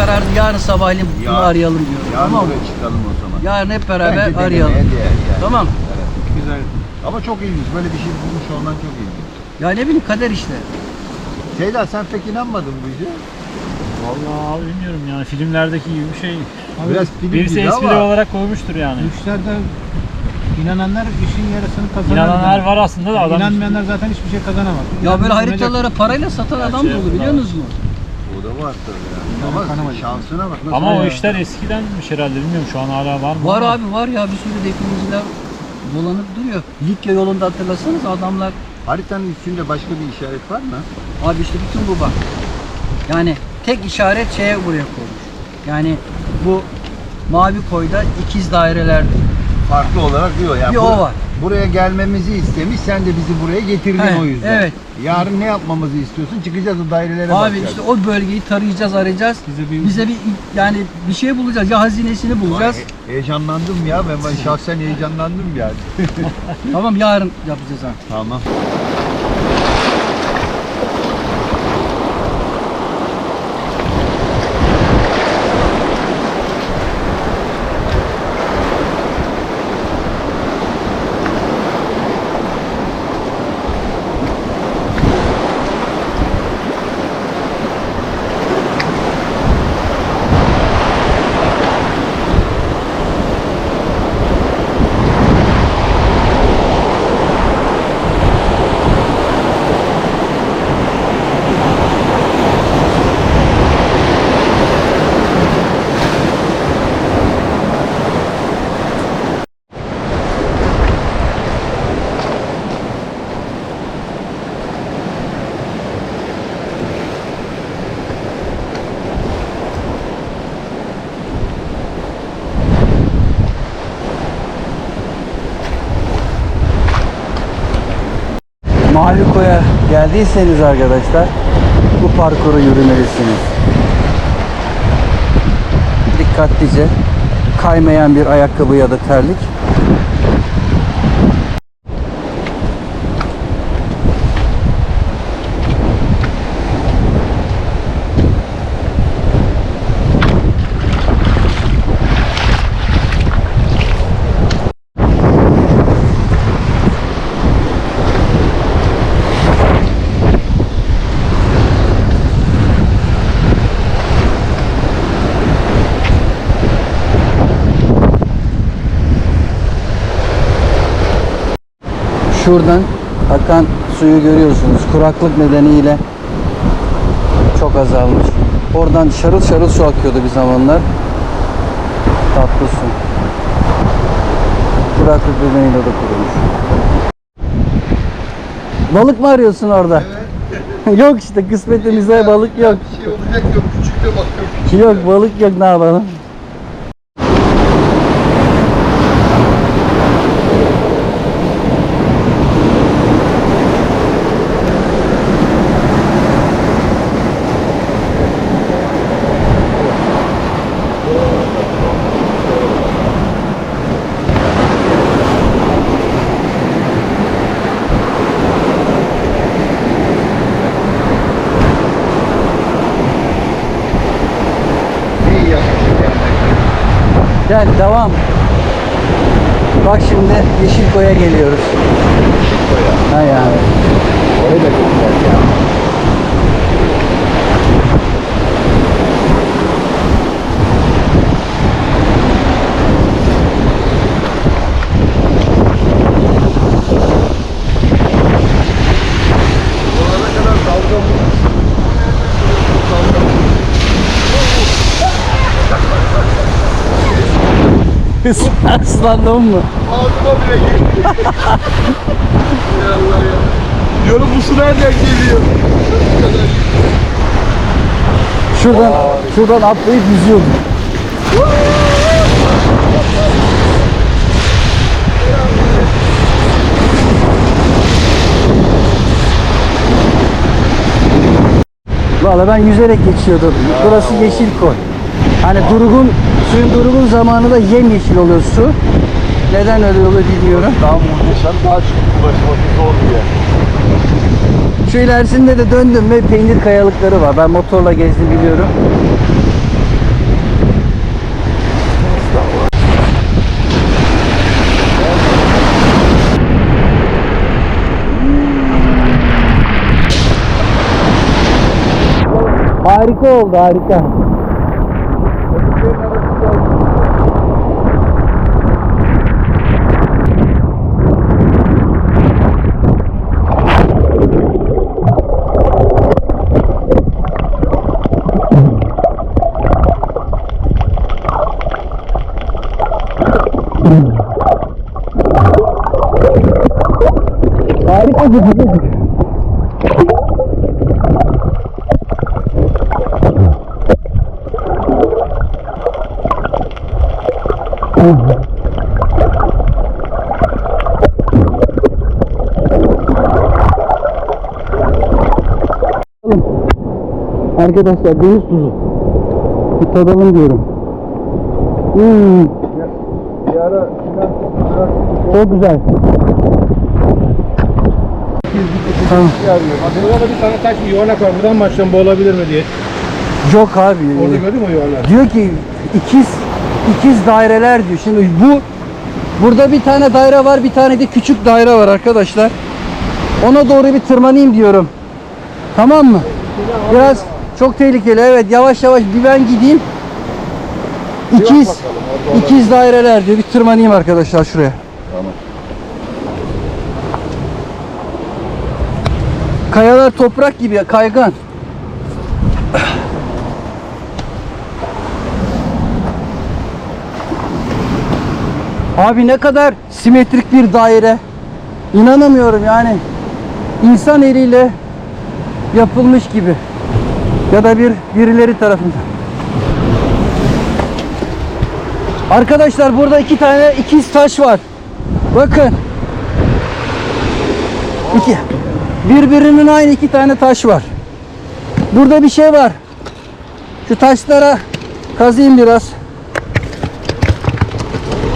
karardı. Yarın sabahleyin bunu Yarın- arayalım diyorum. Yarın tamam mı? çıkalım o zaman. Yarın hep beraber Bence arayalım. değer yani. Tamam. Evet. Güzel. Ama çok ilginç. Böyle bir şey bulmuş olman çok ilginç. Ya ne bileyim kader işte. Şeyda sen pek inanmadın bu işe. Vallahi abi bilmiyorum yani filmlerdeki gibi bir şey. Biraz film Birisi gibi espri ama. olarak koymuştur yani. Düşlerde inananlar işin yarısını kazanır. İnananlar var aslında da adam İnanmayanlar zaten hiçbir şey kazanamaz. Ya böyle haritalara parayla satan adam şey dolu yapın biliyor abi. musunuz mu? O da var tabii yani. Yani Ama şansına bak. nasıl Ama o ya? işler eskidenmiş herhalde bilmiyorum şu an hala var mı? Var ama. abi var ya bir sürü definiciler dolanıp duruyor. Likya yolunda hatırlasanız adamlar Haritanın üstünde başka bir işaret var mı? abi işte bütün bu bak. Yani tek işaret şeye buraya koymuş. Yani bu mavi koyda ikiz daireler. Farklı olarak diyor. Yani Bir o var. Buraya gelmemizi istemiş. Sen de bizi buraya getirdin Evet, o yüzden. evet. Yarın ne yapmamızı istiyorsun? Çıkacağız o dairelere Abi bakacağız. işte o bölgeyi tarayacağız, arayacağız. Bize bir- Bize bir yani bir şey bulacağız. Ya hazinesini bulacağız. He- heyecanlandım ya. Ben, ben şahsen heyecanlandım yani. Tamam yarın yapacağız ha. tamam. Mahliko'ya geldiyseniz arkadaşlar bu parkuru yürümelisiniz. Dikkatlice kaymayan bir ayakkabı ya da terlik. Şuradan akan suyu görüyorsunuz. Kuraklık nedeniyle çok azalmış. Oradan şarıl şarıl su akıyordu bir zamanlar. Tatlı su. Kuraklık nedeniyle de kurumuş. Balık mı arıyorsun orada? yok işte kısmetimizde balık yok. Bir şey olacak diyorum. Küçük de bakıyorum. Yok balık yok ne yapalım? Gel devam. Bak şimdi Yeşilkoy'a geliyoruz. Ha yani. Orayı da güzel ya. Islandın mı? Ağzıma bile girdi. ya Allah ya. Diyorum bu su nereden geliyor? Şuradan şuradan atlayıp yüzüyordum. Valla ben yüzerek geçiyordum. Burası Yeşilkoy. Hani durgun, suyun durgun zamanı da yemyeşil oluyor su. Neden öyle oluyor bilmiyorum. Daha muhteşem, daha çok ulaşması zor diye. Şu ilerisinde de döndüm ve peynir kayalıkları var. Ben motorla gezdim biliyorum. Harika oldu harika. Arkadaşlar deniz tuzu. Bir tadalım diyorum. Hmm, Bir ara çok güzel. Tamam. Burada bir tane taş bir yuvarlak var. Buradan başlayalım bu olabilir mi diye. Yok abi. Orada gördün mü o yuvarlağı? Diyor ki ikiz ikiz daireler diyor. Şimdi bu burada bir tane daire var, bir tane de küçük daire var arkadaşlar. Ona doğru bir tırmanayım diyorum. Tamam mı? Biraz çok tehlikeli. Evet, yavaş yavaş bir ben gideyim. İkiz ikiz daireler diyor. Bir tırmanayım arkadaşlar şuraya. Kayalar toprak gibi kaygan. Abi ne kadar simetrik bir daire. İnanamıyorum yani. İnsan eliyle yapılmış gibi. Ya da bir birileri tarafından. Arkadaşlar burada iki tane ikiz taş var. Bakın. İki. Birbirinin aynı iki tane taş var. Burada bir şey var. Şu taşlara kazıyım biraz.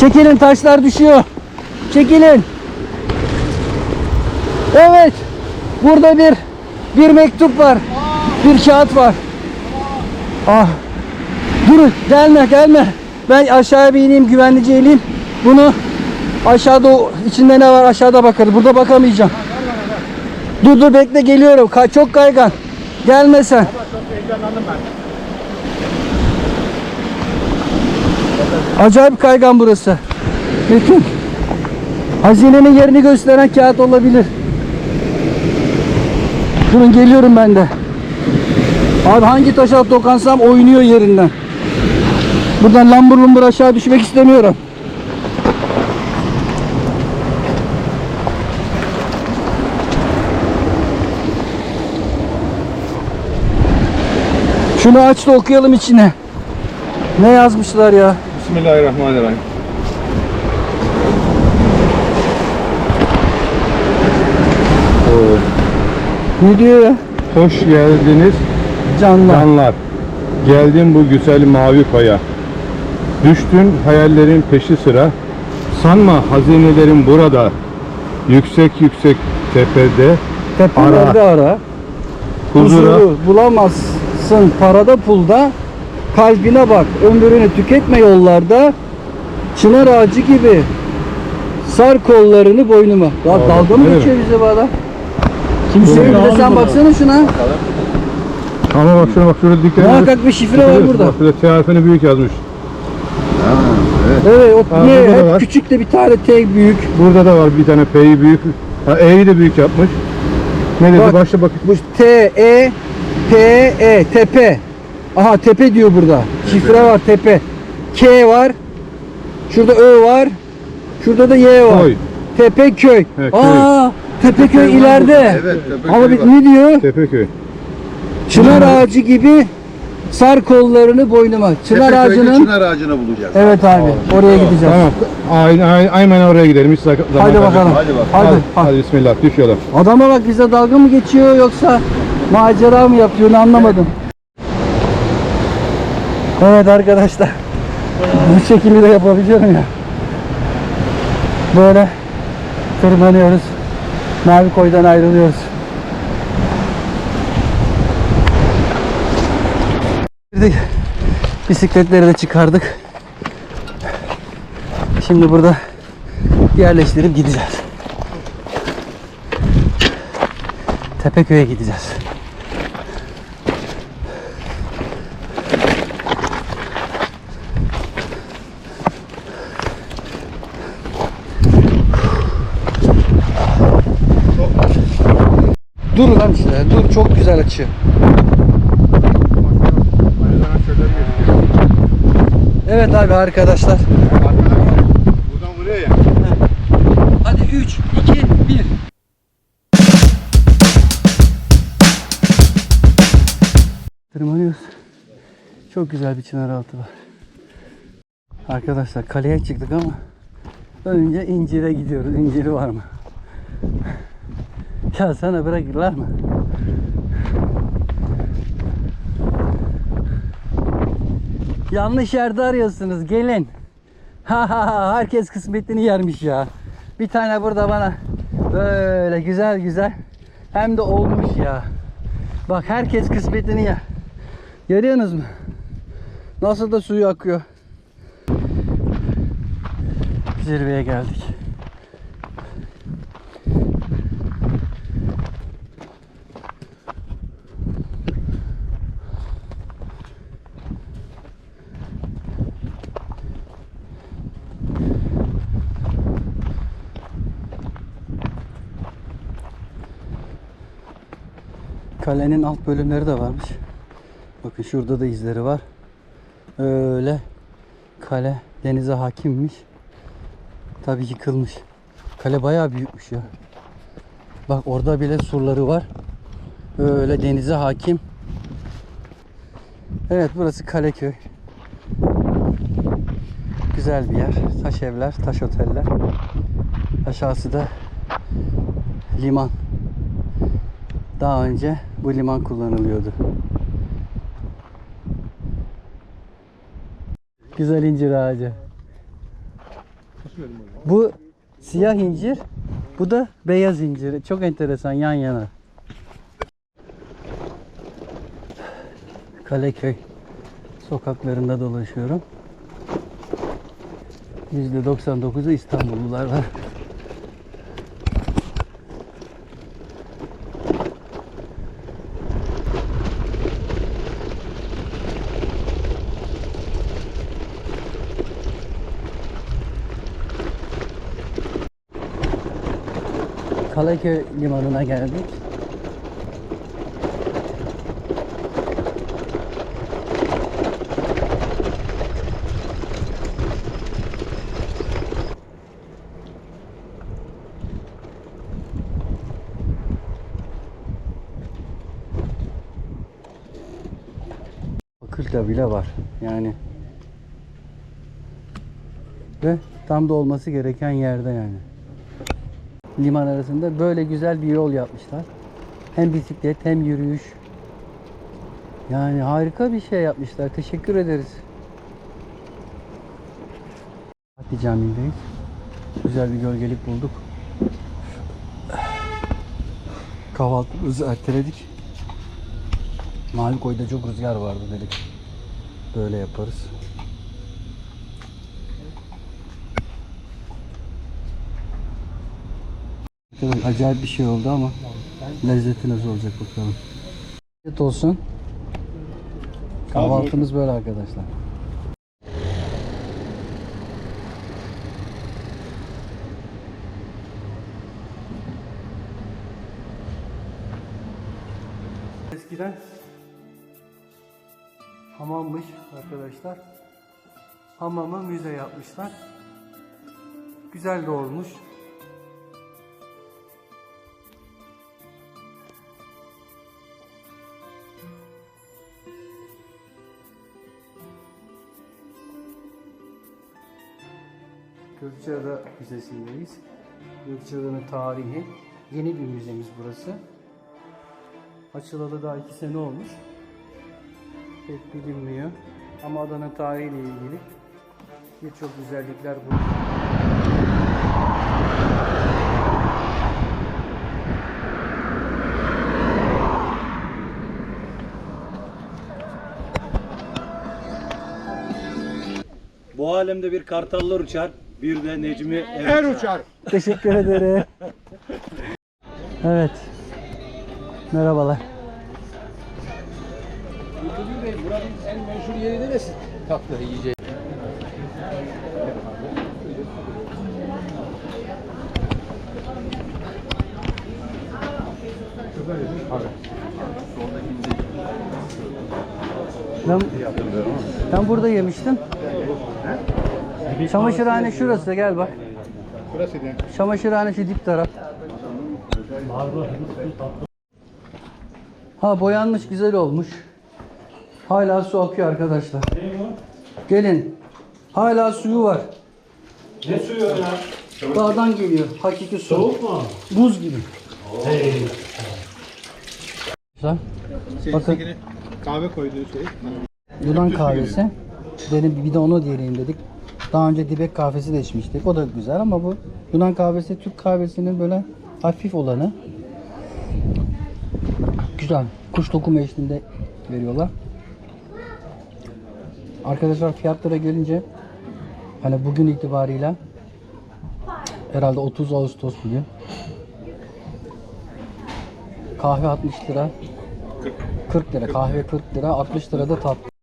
Çekilin taşlar düşüyor. Çekilin. Evet. Burada bir bir mektup var. Bir kağıt var. Ah. Durun gelme gelme. Ben aşağıya bir ineyim güvenlice ineyim. Bunu aşağıda içinde ne var aşağıda bakarız. Burada bakamayacağım. Dur dur bekle geliyorum. Ka- çok kaygan. Gelme sen. Acayip kaygan burası. Metin. Hazinenin yerini gösteren kağıt olabilir. Durun geliyorum ben de. Abi hangi taşa dokunsam oynuyor yerinden. Buradan lambur lumbur aşağı düşmek istemiyorum. Şunu aç da okuyalım içine. Ne yazmışlar ya? Bismillahirrahmanirrahim. Ne diyor ya? Hoş geldiniz Canlar. canlar. Geldin bu güzel mavi koya. Düştün hayallerin peşi sıra. Sanma hazinelerin burada. Yüksek yüksek tepede Tepelerde ara. huzura Huzuru bulamazsın parada pulda. Kalbine bak. Ömrünü tüketme yollarda. Çınar ağacı gibi. Sar kollarını boynuma. Abi, dalga mı geçiyor bize bu adam? Kimse bir de sen baksana şuna. Ama bak şuna bak şurada dikkat edin. Muhakkak bir şifre var burada. Bak şurada T harfini büyük yazmış. Evet o Ha, hep var. küçük de bir tane T büyük. Burada da var bir tane P'yi büyük. Ha, E'yi de büyük yapmış. Ne dedi? Bak. Başla bak. Bu T E P E tepe. Aha tepe diyor burada. Şifre var tepe. K var. Şurada Ö var. Şurada da Y var. Koy. Tepeköy. Evet, köy. Aa, Tepeköy ileride. Evet, Tepeköy Ama bir- var. ne diyor? Tepeköy. Çınar ağacı gibi sar kollarını boynuma. Çınar Tepeköy'de ağacının çınar ağacını bulacağız. Evet abi. Oraya gideceğiz. Tamam. Aynen, aynen, aynen oraya gidelim. Hiç zaman Hadi bakalım. Hadi bakalım. Hadi. Hadi, hadi. hadi bismillah düş yola. Adama bak bize dalga mı geçiyor yoksa macera mı yapıyor onu anlamadım. Evet arkadaşlar. Bu şekilde de yapabiliyorum ya. Böyle tırmanıyoruz. Mavi koydan ayrılıyoruz. Dedik bisikletleri de çıkardık. Şimdi burada yerleştirip gideceğiz. Tepeköy'e gideceğiz. Dur lan işte. Dur çok güzel açı. Evet abi arkadaşlar. Buradan buraya ya. Hadi 3, 2, 1. Tırmanıyoruz. Çok güzel bir çınar altı var. Arkadaşlar kaleye çıktık ama önce incire gidiyoruz. İnciri var mı? Ya sana bırakırlar mı? Yanlış yerde arıyorsunuz. Gelin. Ha ha ha herkes kısmetini yermiş ya. Bir tane burada bana böyle güzel güzel hem de olmuş ya. Bak herkes kısmetini yer. Görüyorsunuz mu? Nasıl da suyu akıyor. Zirveye geldik. Kalenin alt bölümleri de varmış. Bakın şurada da izleri var. Öyle kale denize hakimmiş. Tabii yıkılmış. Kale bayağı büyükmüş ya. Bak orada bile surları var. Öyle denize hakim. Evet burası Kaleköy. Güzel bir yer. Taş evler, taş oteller. Aşağısı da liman. Daha önce bu liman kullanılıyordu. Güzel incir ağacı. Bu siyah incir, bu da beyaz incir. Çok enteresan yan yana. Kaleköy sokaklarında dolaşıyorum. %99'u İstanbullular var. Kalaköy limanına geldik. Fakülte bile var. Yani ve tam da olması gereken yerde yani liman arasında böyle güzel bir yol yapmışlar. Hem bisiklet hem yürüyüş. Yani harika bir şey yapmışlar. Teşekkür ederiz. Fatih Camii'ndeyiz. Güzel bir gölgelik bulduk. Kahvaltımızı erteledik. Mavi çok rüzgar vardı dedik. Böyle yaparız. Evet, acayip bir şey oldu ama lezzeti nasıl olacak bakalım. Afiyet olsun. Kahvaltımız böyle arkadaşlar. Eskiden hamammış arkadaşlar. Hamamı müze yapmışlar. Güzel de olmuş. Gökçeada Müzesi'ndeyiz. Gökçeada'nın tarihi. Yeni bir müzemiz burası. Açılalı daha iki sene olmuş. Pek bilinmiyor. Ama adanın tarihiyle ilgili birçok güzellikler burada. Bu alemde bir kartallar uçar, bir de Necmi er uçar. Teşekkür ederim. Evet. Merhabalar. Buranın en meşhur yeri neresi? Tatlı yiyecek. Ben, ben burada yemiştim. Çamaşırhane şurası gel bak. Burası ne? Çamaşırhane şu dip taraf. Ha boyanmış güzel olmuş. Hala su akıyor arkadaşlar. Gelin. Hala suyu var. Ne suyu ya? Dağdan geliyor. Hakiki su. Soğuk mu? Buz gibi. Güzel. Bakın Kahve koyduğu şey. Yunan kahvesi. Dedim bir de onu diyelim dedik. Daha önce dibek kahvesi de içmiştik. O da güzel ama bu Yunan kahvesi Türk kahvesinin böyle hafif olanı. Güzel. Kuş lokumu eşliğinde veriyorlar. Arkadaşlar fiyatlara gelince hani bugün itibariyle herhalde 30 Ağustos bugün. Kahve 60 lira. 40 lira. Kahve 40 lira. 60 lira da tatlı.